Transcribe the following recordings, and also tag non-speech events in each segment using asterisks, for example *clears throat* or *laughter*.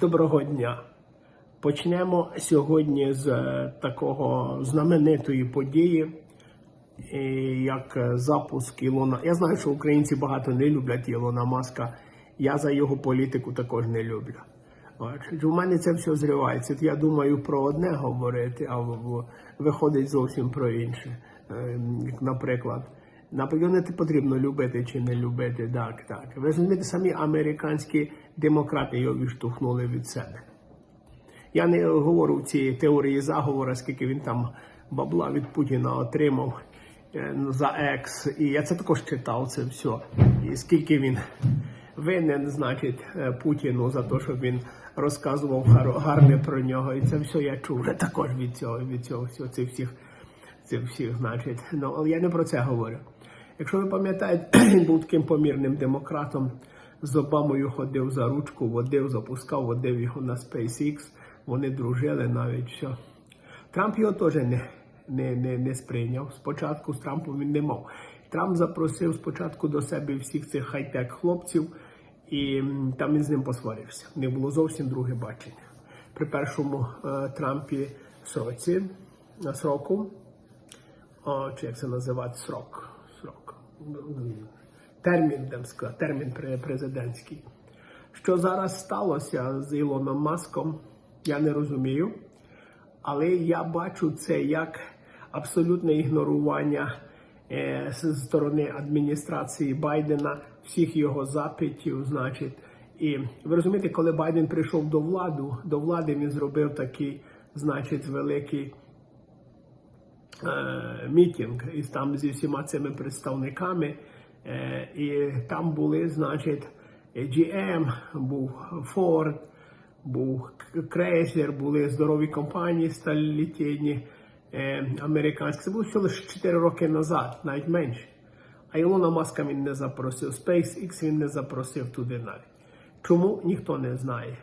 Доброго дня. Почнемо сьогодні з е, такого знаменитої події, е, як е, запуск Ілона. Я знаю, що українці багато не люблять Ілона Маска. Я за його політику також не люблю. У мене це все зривається. Я думаю про одне говорити, а виходить зовсім про інше. Наприклад, не потрібно любити чи не любити. Так, так. Ви розумієте, самі американські демократи його відштовхнули від себе. Я не говорю в ці теорії заговору, скільки він там бабла від Путіна отримав е, за екс. І я це також читав це все. І скільки він винен, значить, е, Путіну за те, що він розказував гарне про нього. І це все я чув також від цього, від цього всього, цих всіх, цих всіх, значить. Ну, але я не про це говорю. Якщо ви пам'ятаєте, *clears throat* він був таким помірним демократом. З Обамою ходив за ручку, водив, запускав, водив його на SpaceX. Вони дружили навіть все. Трамп його теж не, не, не, не сприйняв. Спочатку з Трампом він не мав. Трамп запросив спочатку до себе всіх цих хай-тек хлопців, і там він з ним посварився. Них було зовсім друге бачення. При першому е, Трампі сроці, сроку, о, чи як це називати, срок. срок. Термін, сказати, термін президентський. Що зараз сталося з Ілоном Маском, я не розумію. Але я бачу це як абсолютне ігнорування е, з сторони адміністрації Байдена всіх його запитів. Значить, і ви розумієте, коли Байден прийшов до влади, до влади він зробив такий, значить, великий мітінг із там зі всіма цими представниками. Е, і там були, значить, GM, був Ford, був Chrysler, були здорові компанії сталітєнні е, американські. Це було ще лише 4 роки назад, навіть менше. А Ілона Маска він не запросив. SpaceX він не запросив туди навіть. Чому ніхто не знає.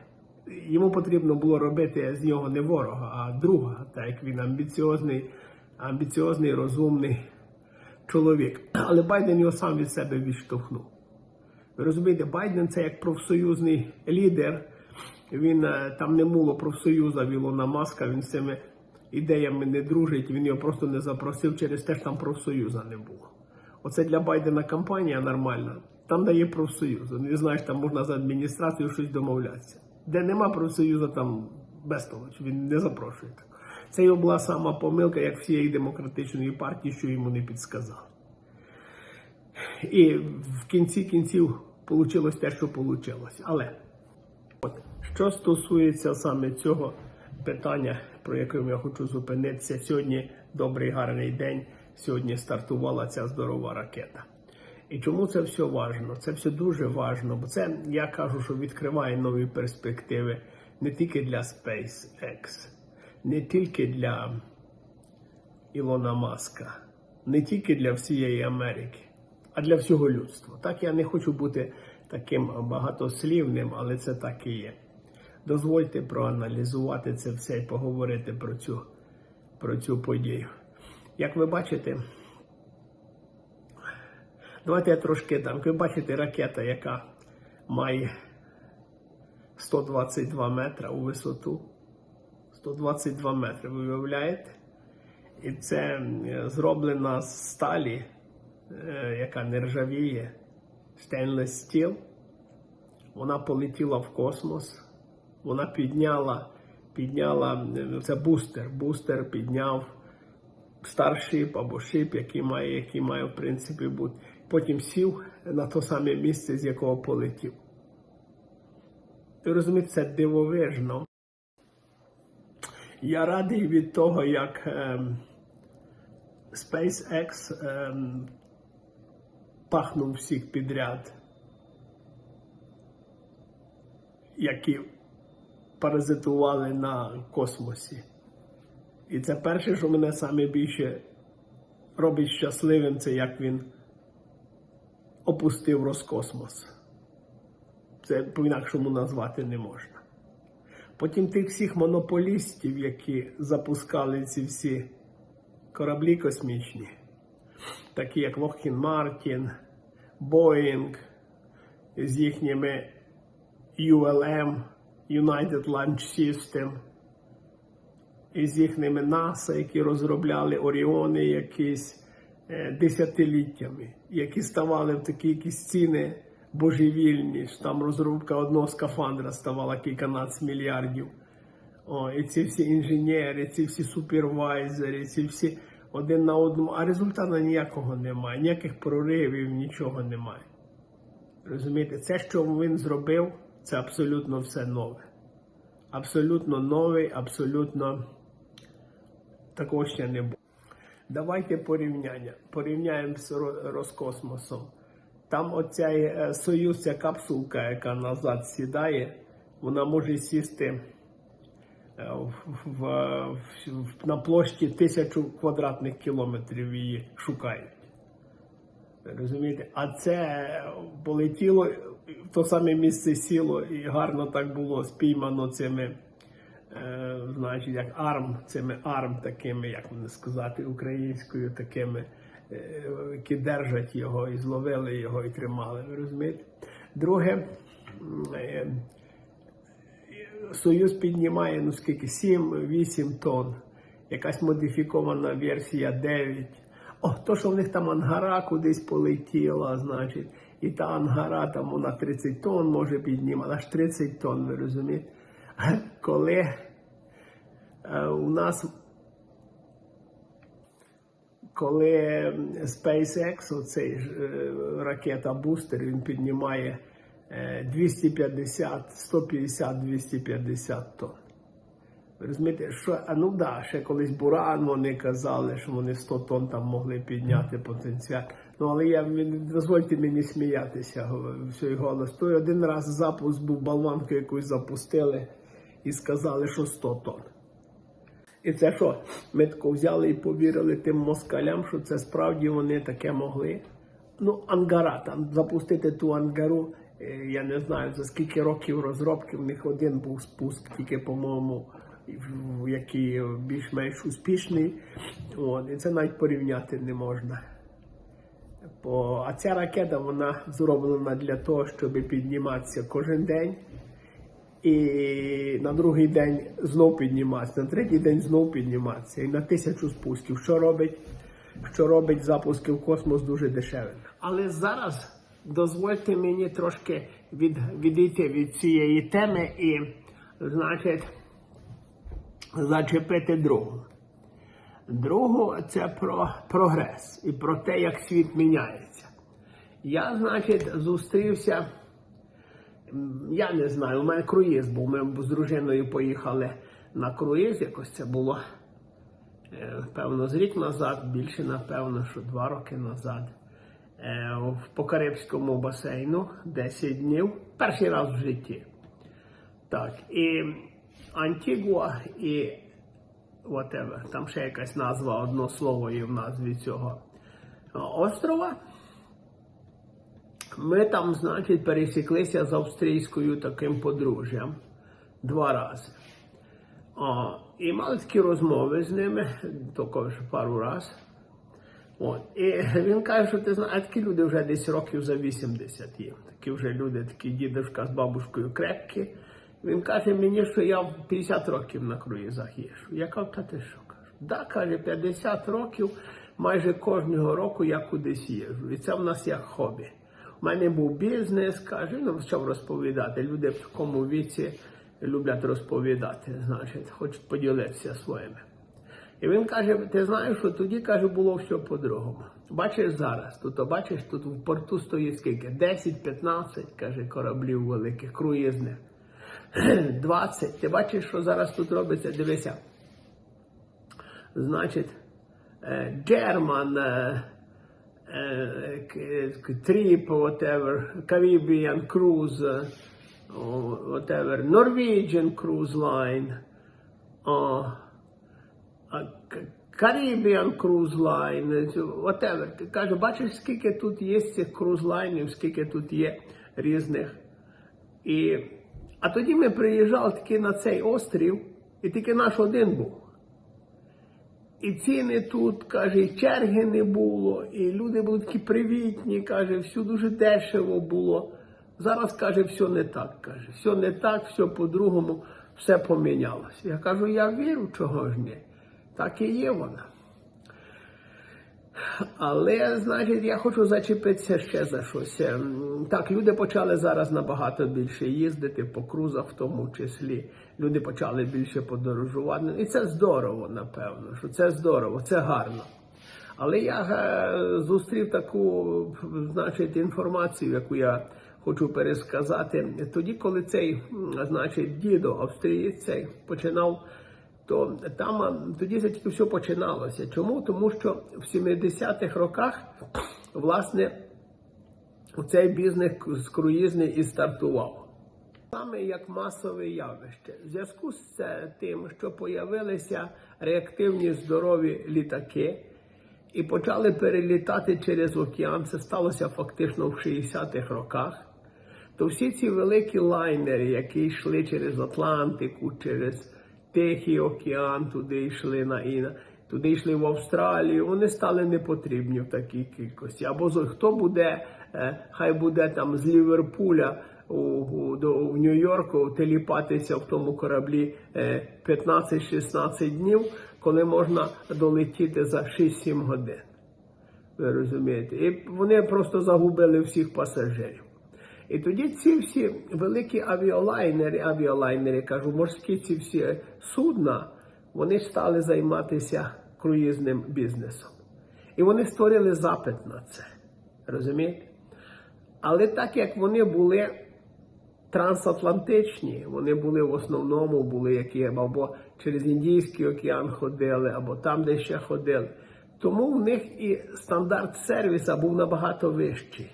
Йому потрібно було робити з нього не ворога, а друга, так як він амбіціозний, амбіціозний, розумний чоловік. Але Байден його сам від себе відштовхнув. Ви розумієте, Байден це як профсоюзний лідер. Він е, там не було профсоюза в Ілона Маска, він з цими ідеями не дружить, він його просто не запросив через те, що там профсоюза не було. Оце для Байдена кампанія нормальна. Там дає профсоюз. Не знаєш, там можна за адміністрацією щось домовлятися. Де нема профсоюзу, там безтолоч, він не запрошує. Це його була сама помилка, як всієї демократичної партії, що йому не підсказали. І в кінці кінців вийшло те, що вийшло. Але от, що стосується саме цього питання, про яке я хочу зупинитися, сьогодні добрий гарний день. Сьогодні стартувала ця здорова ракета. І чому це все важно? Це все дуже важно, бо це я кажу, що відкриває нові перспективи не тільки для SpaceX, не тільки для Ілона Маска, не тільки для всієї Америки, а для всього людства. Так я не хочу бути таким багатослівним, але це так і є. Дозвольте проаналізувати це все і поговорити про цю, про цю подію. Як ви бачите, давайте я трошки дам. Ви бачите ракета, яка має 122 метра у висоту. 122 метри, ви уявляєте? І це зроблена з сталі, е, яка не ржавіє, stainless steel. Вона полетіла в космос, вона підняла, підняла це бустер. Бустер підняв старшип або шип, який має, який має в принципі бути. Потім сів на те саме місце, з якого полетів. Ви розумієте, це дивовижно. Я радий від того, як ем, SpaceX ем, пахнув всіх підряд, які паразитували на космосі. І це перше, що мене саме більше робить щасливим, це як він опустив Роскосмос. Це по-інакшому назвати не можна. Потім тих всіх монополістів, які запускали ці всі кораблі космічні, такі як Lockheed Martin, Boeing з їхніми ULM, United Launch System, із їхніми НАСА, які розробляли Оріони якісь е, десятиліттями, які ставали в такі якісь ціни божевільні. що Там розробка одного скафандра ставала кільканадцять мільярдів. О, і ці всі інженери, ці всі супервайзери, ці всі один на одному, а результату ніякого немає, ніяких проривів, нічого немає. Розумієте, це, що він зробив, це абсолютно все нове. Абсолютно новий, абсолютно такого ще не було. Давайте порівняння. Порівняємо з Роскосмосом. Там оця е, союз, ця капсулка, яка назад сідає, вона може сісти е, в, в, в- на площі тисячу квадратних кілометрів її шукають. Розумієте? А це полетіло в то саме місце сіло і гарно так було спіймано цими, е, значить, як арм, цими арм такими, як мені сказати, українською, такими, е, які держать його і зловили його і тримали. Ви розумієте? Друге, е, Союз піднімає ну скільки 7-8 тонн. Якась модифікована версія 9. О, то, що в них там ангара кудись полетіла, значить, і та ангара там вона 30 тонн може піднімати, аж 30 тонн, ви розумієте? Коли е, у нас коли SpaceX, оцей ж, е, ракета-бустер, він піднімає е, 250, 150, 250 тонн. Ви розумієте, що, а ну да, ще колись Буран вони казали, що вони 100 тонн там могли підняти потенціал. Ну але я дозвольте мені сміятися в свій голос. Той один раз запуск був болванку якусь запустили і сказали, що 100 тонн. І це що? Ми тако взяли і повірили тим москалям, що це справді вони таке могли. Ну, ангара, там запустити ту ангару, е, я не знаю за скільки років розробки, в них один був спуск, тільки, по-моєму, який більш-менш успішний. От, і це навіть порівняти не можна. Бо, а ця ракета вона зроблена для того, щоб підніматися кожен день. І на другий день знов підніматися, на третій день знов підніматися. І на тисячу спусків. Що робить? Що робить запуски в космос дуже дешевими. Але зараз дозвольте мені трошки від, відійти від цієї теми і, значить, зачепити другу. Другу це про прогрес і про те, як світ міняється. Я, значить, зустрівся. Я не знаю, у мене круїз був. Ми з дружиною поїхали на круїз, якось це було е, певно з рік назад, більше напевно, що два роки назад. Е, в- По Карибському басейну 10 днів. Перший раз в житті. Так, і Антігуа і whatever, там ще якась назва, одно слово є в назві цього е, острова. Ми там, значить, пересіклися з австрійською таким подружжям два рази. О, і мали такі розмови з ними, вже пару. От. І він каже, що ти знаєш, такі люди вже десь років за 80 є. Такі вже люди, такі дідушка з бабушкою крепкі. Він каже мені, що я в 50 років на круїзах їжджу. Я кажу, та ти що кажу? Да, каже, 50 років майже кожного року я кудись їжджу. І це в нас як хобі. У мене був бізнес, каже, ну почав розповідати. Люди в такому віці люблять розповідати, значить, хочуть поділитися своїми. І він каже: ти знаєш, що тоді каже, було все по-другому. Бачиш зараз, тут бачиш, тут в порту стоїть скільки? 10-15, каже, кораблів великих, круїзних. *clears throat* 20. Ти бачиш, що зараз тут робиться? Дивися. Значить, е, German е, е, Trip, whatever, Caribbean Cruise, е, о, whatever, Norwegian Cruise Line, К- Caribbean Cruise Line, е, whatever. Ти каже, бачиш, скільки тут є цих крузлайнів, скільки тут є різних. І, а тоді ми приїжджали таки на цей острів, і тільки наш один був. І ціни тут, каже, і черги не було, і люди були такі привітні, каже, все дуже дешево було. Зараз каже, все не так. каже, все не так, все по-другому, все помінялося. Я кажу, я вірю, чого ж не. Так і є вона. Але, значить, я хочу зачепитися ще за щось. Ем, Так, люди почали зараз набагато більше їздити по крузах, в тому числі. Люди почали більше подорожувати. І це здорово, напевно, що це здорово, це гарно. Але я е, зустрів таку, значить, інформацію, яку я хочу пересказати. Тоді, коли цей, значить, дідо австрієць цей починав то там тоді це тільки все починалося. Чому? Тому що в 70-х роках, власне, цей бізнес круїзний і стартував. Саме як масове явище. В зв'язку з тим, що появилися реактивні здорові літаки і почали перелітати через океан, це сталося фактично в 60-х роках то всі ці великі лайнери, які йшли через Атлантику, через Тихий океан, туди йшли на Іна, туди йшли в Австралію, вони стали непотрібні в такій кількості. Або хто буде, е, хай буде там з Ліверпуля у, у, до, в Нью-Йорку теліпатися в тому кораблі е, 15-16 днів, коли можна долетіти за 6-7 годин. Ви розумієте? І вони просто загубили всіх пасажирів. І тоді ці всі великі авіалайнери, авіалайнери, кажу, морські ці всі судна, вони стали займатися круїзним бізнесом. І вони створили запит на це. Розумієте? Але так як вони були трансатлантичні, вони були в основному, були які або через Індійський океан ходили, або там, де ще ходили. Тому в них і стандарт сервіса був набагато вищий.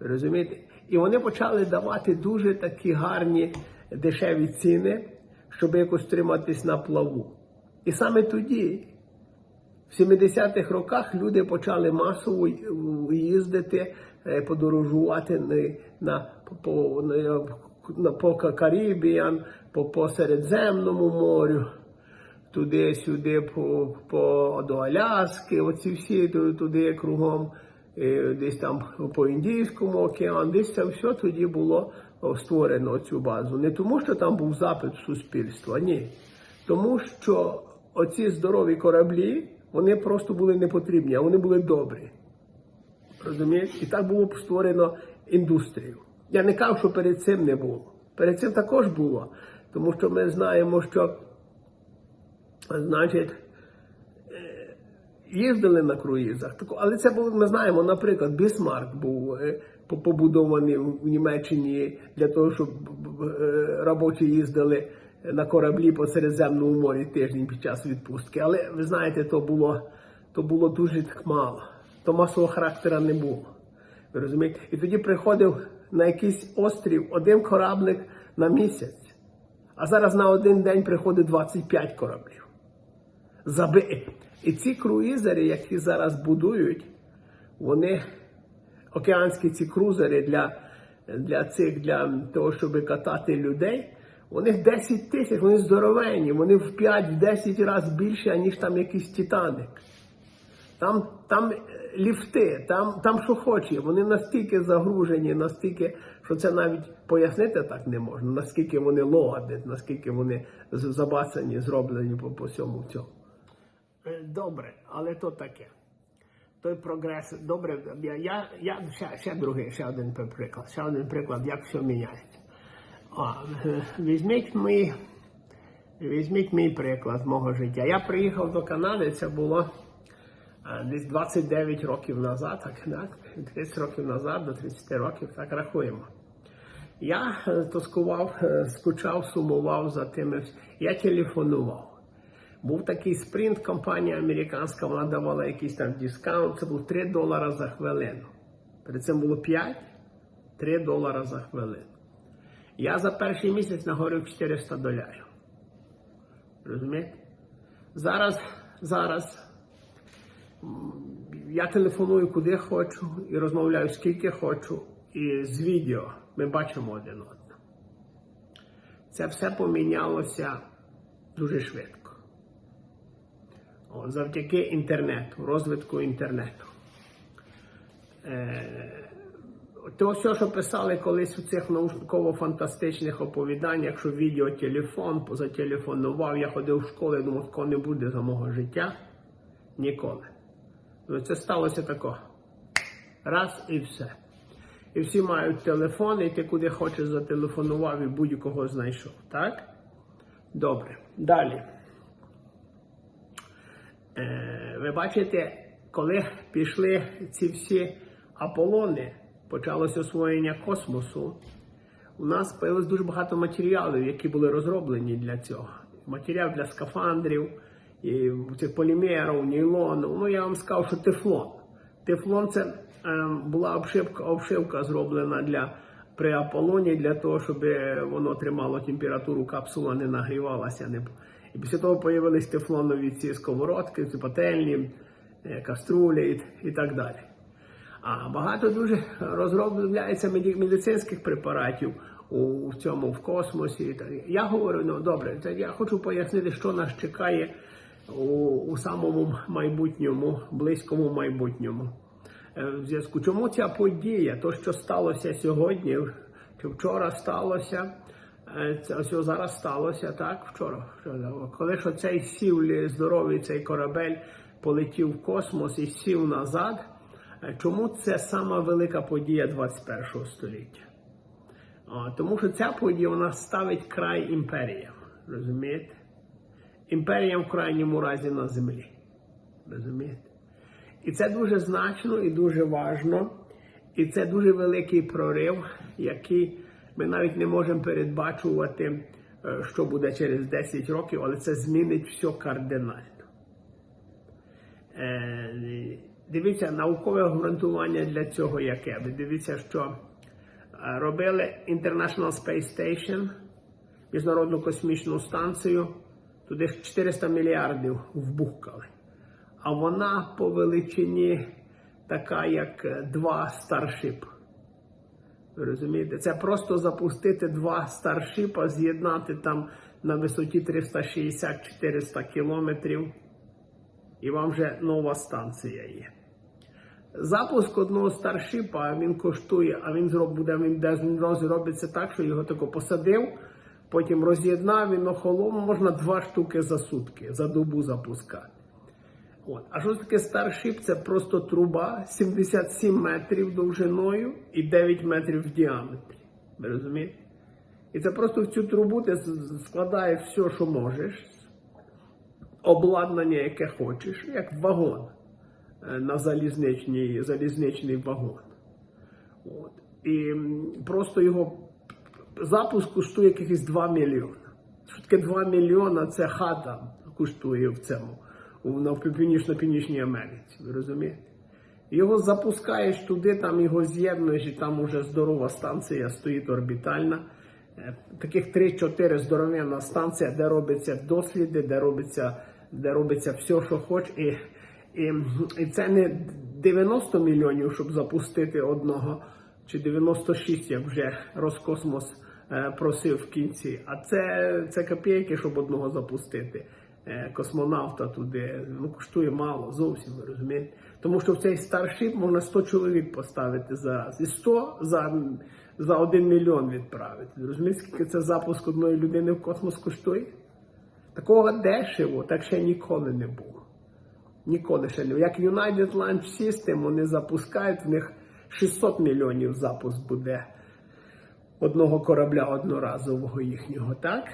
Розумієте? І вони почали давати дуже такі гарні дешеві ціни, щоб якось триматись на плаву. І саме тоді, в 70-х роках, люди почали масово їздити, е, подорожувати на, по, на, по Карибіян, по, по Середземному морю, туди-сюди, по, по, до Аляски, оці всі туди кругом, десь там по Індійському океану, десь це все тоді було створено цю базу. Не тому, що там був запит суспільства, ні. Тому що оці здорові кораблі, вони просто були не потрібні, а вони були добрі. Розумієте? І так було б створено індустрію. Я не кажу, що перед цим не було. Перед цим також було. Тому що ми знаємо, що значить, е, їздили на круїзах. Але це було, ми знаємо, наприклад, Бісмарк був е, побудований в Німеччині для того, щоб е, робочі їздили на кораблі по Середземному морі тиждень під час відпустки. Але ви знаєте, то було, то було дуже так мало. То масового характера не було. Ви розумієте? І тоді приходив на якийсь острів один кораблик на місяць, а зараз на один день приходить 25 кораблів. Заби... І ці круїзери, які зараз будують, вони океанські ці крузери для, для цих, для того, щоб катати людей, у них 10 тисяч, вони здоровенні, вони в 5-10 разів більше, ніж там якийсь Титаник. Там, там ліфти, там, там що хоче. Вони настільки загружені, настільки, що це навіть пояснити так не можна, наскільки вони лоадять, наскільки вони забацані, зроблені по, по всьому цьому. Добре, але то таке. Той прогрес, добре, я, я, ще, ще другий, ще один приклад, ще один приклад, як все міняється. А, візьміть мій, візьміть мій приклад мого життя. Я приїхав до Канади, це було десь 29 років назад, так, так, 30 років назад, до 30 років, так рахуємо. Я тоскував, скучав, сумував за тими. Я телефонував. Був такий спринт, компанія американська, вона давала якийсь там дискаунт, це був 3 долара за хвилину. Перед цим було 5, 3 долара за хвилину. Я за перший місяць нагорив 400 долярів. Розумієте? Зараз, зараз я телефоную куди хочу і розмовляю скільки хочу, і з відео ми бачимо один одного. Це все помінялося дуже швидко. Завдяки інтернету, розвитку інтернету. Е, то все, що писали колись у цих науково-фантастичних оповіданнях, що відеотелефон, позателефонував, я ходив в школу, я думав, такого не буде за мого життя. Ніколи. Ну, це сталося тако. Раз і все. І всі мають телефон, і ти куди хочеш зателефонував і будь-кого знайшов. Так? Добре. Далі. Е, ви бачите, коли пішли ці всі Аполони, почалося освоєння космосу, у нас з'явилось дуже багато матеріалів, які були розроблені для цього. Матеріал для скафандрів, і цих полімерів, нейлону. Ну, я вам сказав, що тефлон. Тефлон це е, була обшивка, обшивка зроблена для при Аполлоні для того, щоб воно тримало температуру, капсула не нагрівалася. Не... І після того з'явились тефлонові ці сковородки, ці пательні, е, каструлі і, так далі. А багато дуже розробляється медицинських препаратів у, цьому в космосі. Я говорю, ну добре, я хочу пояснити, що нас чекає у, у самому майбутньому, близькому майбутньому. Е, В зв'язку чому ця подія, то що сталося сьогодні, чи вчора сталося, ось зараз сталося, так, вчора. Коли ж цей сів здоровий цей корабель полетів в космос і сів назад. Е, Чому це сама велика подія 21 століття? Тому що ця подія вона ставить край імперіям. Розумієте? Імперіям в крайньому разі на землі. Розумієте? І це дуже значно і дуже важно. І це дуже великий прорив, який ми навіть не можемо передбачувати, е, що буде через 10 років, але це змінить все кардинально. Е, Дивіться, наукове обґрунтування для цього яке. Дивіться, що е, робили International Space Station, Міжнародну космічну станцію, туди 400 мільярдів вбухкали. А вона по величині така, як два старшип. Розумієте? Це просто запустити два старшипа, з'єднати там на висоті 360-400 кілометрів, і вам вже нова станція є. Запуск одного старшипа він коштує, а він зроб, буде він робиться так, що його тако посадив, потім роз'єднав, він охолов, можна два штуки за сутки, за добу запускати. От. А що таке старшип? Це просто труба 77 метрів довжиною і 9 метрів в діаметрі. Ви розумієте? І це просто в цю трубу ти складаєш все, що можеш, обладнання, яке хочеш, як вагон е, на залізничний, залізничний вагон. От. І просто його запуск коштує якихось 2 мільйони. Що таке 2 мільйона? Це хата коштує в цьому, в Північно-Північній Америці. Ви розумієте? Його запускаєш туди, там його з'єднуєш, і там уже здорова станція стоїть орбітальна. Е, Таких 3-4 здоровенна станція, де робиться досліди, де робиться, де робиться все, що хоч. І, і, і це не 90 мільйонів, щоб запустити одного, чи 96, як вже Роскосмос е, просив в кінці. А це, це копійки, щоб одного запустити. Е, Космонавта туди ну, коштує мало, зовсім ви розумієте. Тому що в цей старшип можна 100 чоловік поставити зараз. І 100 за, за 1 мільйон відправити. Ви Розумієте, скільки це запуск одної людини в космос коштує? Такого дешево, так ще ніколи не було. Ніколи ще не було. Як United Launch System вони запускають, в них 600 мільйонів запуск буде одного корабля одноразового їхнього, так?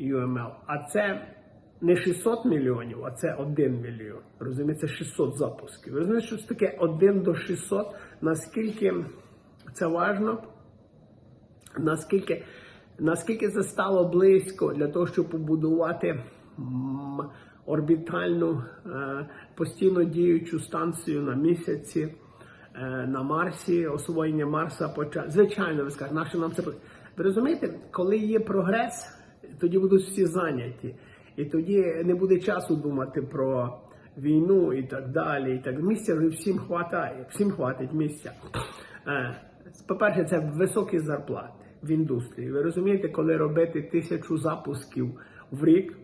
UML. А це не 600 мільйонів, а це 1 мільйон. Розумієте, 600 запусків. Розумієте, що це таке 1 до 600? Наскільки це важно? Наскільки, наскільки це стало близько для того, щоб побудувати орбітальну е, постійно діючу станцію на місяці, е, на Марсі, освоєння Марса почати. Звичайно, ви скажете, наше нам це? Ви розумієте, коли є прогрес, тоді будуть всі зайняті. І тоді не буде часу думати про війну і так далі. І так місця всім хватає, всім хватить місця. Е, По-перше, це високі зарплати в індустрії. Ви розумієте, коли робити тисячу запусків в рік,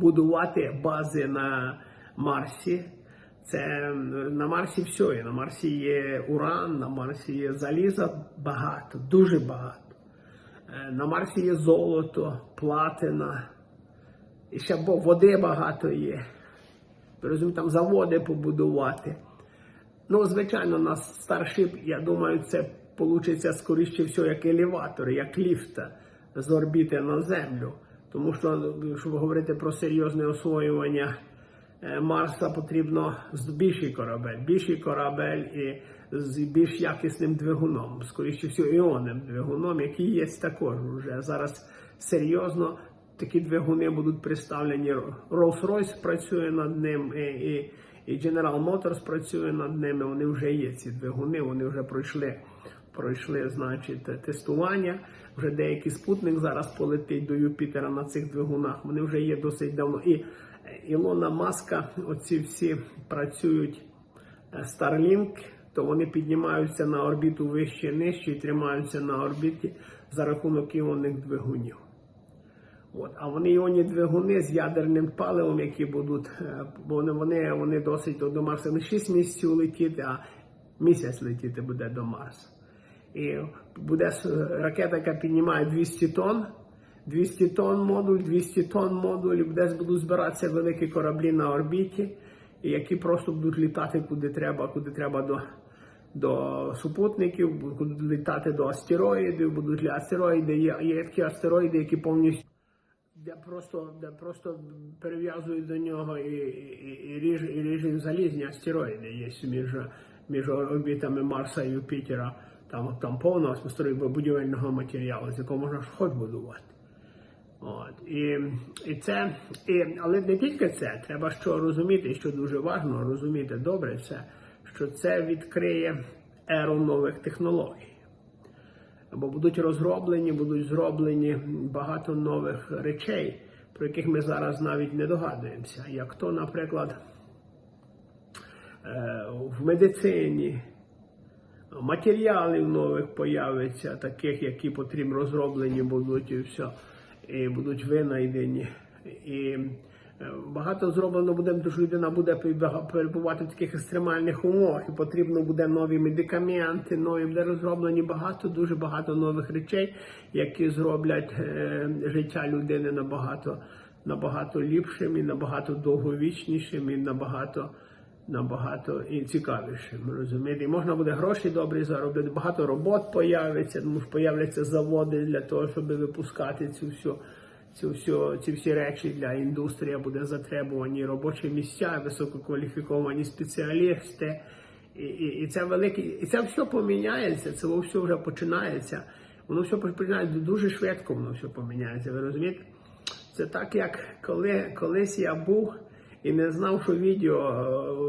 будувати бази на Марсі, Це на Марсі все є. На Марсі є уран, на Марсі є заліза багато, дуже багато. Е, На Марсі є золото, платина, і ще води багато є. Ви там заводи побудувати. Ну, звичайно, на Starship, я думаю, це вийде скоріше всього як елеватор, як ліфта з орбіти на Землю. Тому що, щоб говорити про серйозне освоювання е, Марса, потрібно більший корабель, більший корабель і з більш якісним двигуном, скоріше всього, іонним двигуном, який є також вже зараз серйозно. Такі двигуни будуть представлені. Rolls-Royce працює над ним, і, і, і General Motors працює над ними. Вони вже є ці двигуни, вони вже пройшли, пройшли значить, тестування. Вже деякий спутник зараз полетить до Юпітера на цих двигунах. Вони вже є досить давно. І е, Ілона Маска, оці всі працюють е, Starlink, то вони піднімаються на орбіту вище нижче і тримаються на орбіті за рахунок іонних двигунів. От, а вони іонні двигуни з ядерним паливом, які будуть, е, бо вони, вони, досить до Марса не 6 місяців летіти, а місяць летіти буде до Марса. І буде ракета, яка піднімає 200 тонн, 200 тонн модуль, 200 тонн модуль, десь будуть збиратися великі кораблі на орбіті, які просто будуть літати куди треба, куди треба до, до супутників, будуть літати до астероїдів, будуть лі- астероїди. Є, є такі астероїди, які повністю де просто, де просто перев'язують до нього і, і, і, і ріжуть залізні астероїди. Є між, між орбітами Марса і Юпітера. Там, там повно астероїд- будівельного матеріалу, з якого можна хоч будувати. От. І, і це, і, але не тільки це, треба що розуміти, що дуже важливо розуміти добре, це, що це відкриє еру нових технологій. Бо будуть розроблені, будуть зроблені багато нових речей, про яких ми зараз навіть не догадуємося. Як то, наприклад, е, в медицині матеріалів нових появиться, таких, які потрібно розроблені будуть і все, і будуть винайдені. І багато зроблено буде, тому що людина буде перебувати в таких екстремальних умовах, і потрібно буде нові медикаменти, нові буде розроблені багато, дуже багато нових речей, які зроблять е, життя людини набагато, набагато ліпшим і набагато довговічнішим і набагато набагато і цікавішим. Розумієте, і можна буде гроші добрі заробити, багато робот появиться, тому що появляться заводи для того, щоб випускати цю всю. Цю всю, ці всі речі для індустрії буде затребувані робочі місця, висококваліфіковані спеціалісти, і, і, і це велике, і це все поміняється. Це все вже починається. Воно все починається дуже швидко. Воно все поміняється. Ви розумієте? Це так, як коли колись я був і не знав, що відео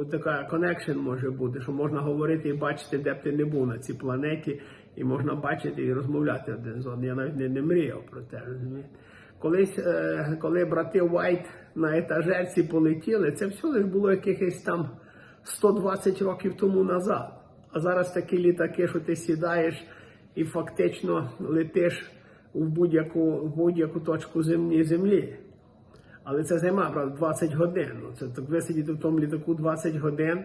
е, така connection може бути, що можна говорити і бачити, де б ти не був на цій планеті, і можна бачити і розмовляти один з одним. Я навіть не, не мріяв про те, розумієте? Колись, е, коли брати Уайт на етажерці полетіли, це все лише було якихось там 120 років тому назад. А зараз такі літаки, що ти сідаєш і фактично летиш в будь-яку будь-яку точку землі землі. Але це займа, правда, 20 годин. Ну, Це так висидіти в тому літаку 20 годин.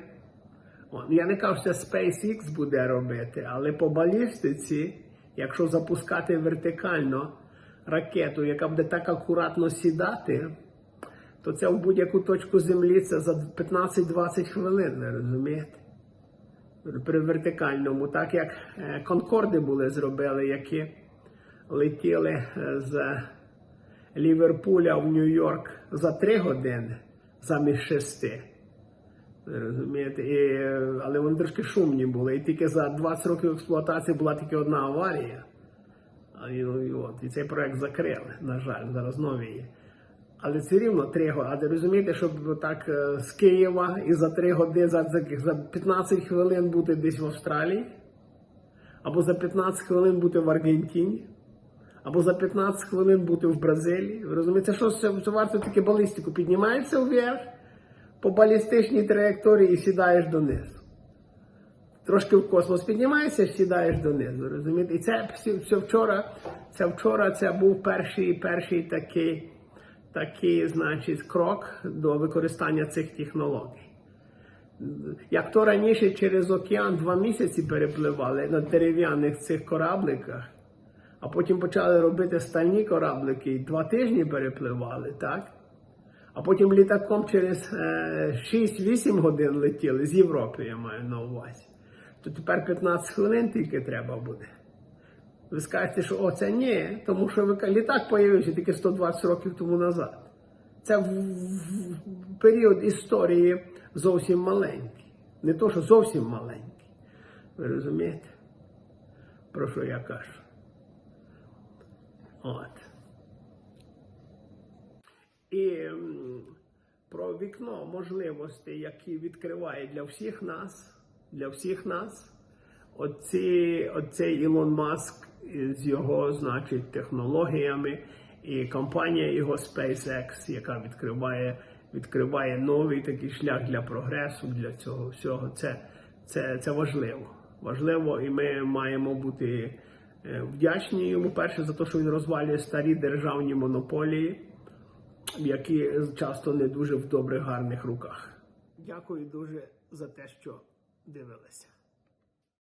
Я не кажу, що SpaceX буде робити, але по балістиці, якщо запускати вертикально ракету, яка буде так акуратно сідати, то це в будь-яку точку землі це за 15-20 хвилин, ви розумієте? При вертикальному, так як е, Конкорди були зробили, які летіли е, з Ліверпуля в Нью-Йорк за 3 години замість 6. Розумієте, і, але вони трошки шумні були. І тільки за 20 років експлуатації була тільки одна аварія. І, і, от, і цей проект закрили, на жаль, зараз нові є. Але це рівно 3 години. А розумієте, щоб так е, з Києва і за 3 години, за, за, за 15 хвилин бути десь в Австралії, або за 15 хвилин бути в Аргентині, або за 15 хвилин бути в Бразилії. Ви розумієте, що це, це варто таке балістику? Піднімається вверх по балістичній траєкторії і сідаєш донизу. Трошки в космос піднімаєшся, сідаєш донизу. Розумієте? І це все, вчора, це вчора це був перший, перший такий, такий, значить, крок до використання цих технологій. Як то раніше через океан два місяці перепливали на дерев'яних цих корабликах, а потім почали робити стальні кораблики і два тижні перепливали, так? А потім літаком через е, 6-8 годин летіли з Європи, я маю на увазі. То тепер 15 хвилин тільки треба буде. Ви скажете, що о, це ні, тому що ви, літак появився тільки 120 років тому назад. Це в- в період історії зовсім маленький. Не то, що зовсім маленький. Ви розумієте? Про що я кажу? От. І про вікно можливостей, які відкриває для всіх нас, для всіх нас. Оці, оцей Ілон Маск з його, значить, технологіями і компанія його SpaceX, яка відкриває, відкриває новий такий шлях для прогресу, для цього всього. Це, це, це важливо. Важливо, і ми маємо бути е, вдячні йому перше за те, що він розвалює старі державні монополії, які часто не дуже в добрих гарних руках. Дякую дуже за те, що дивилися.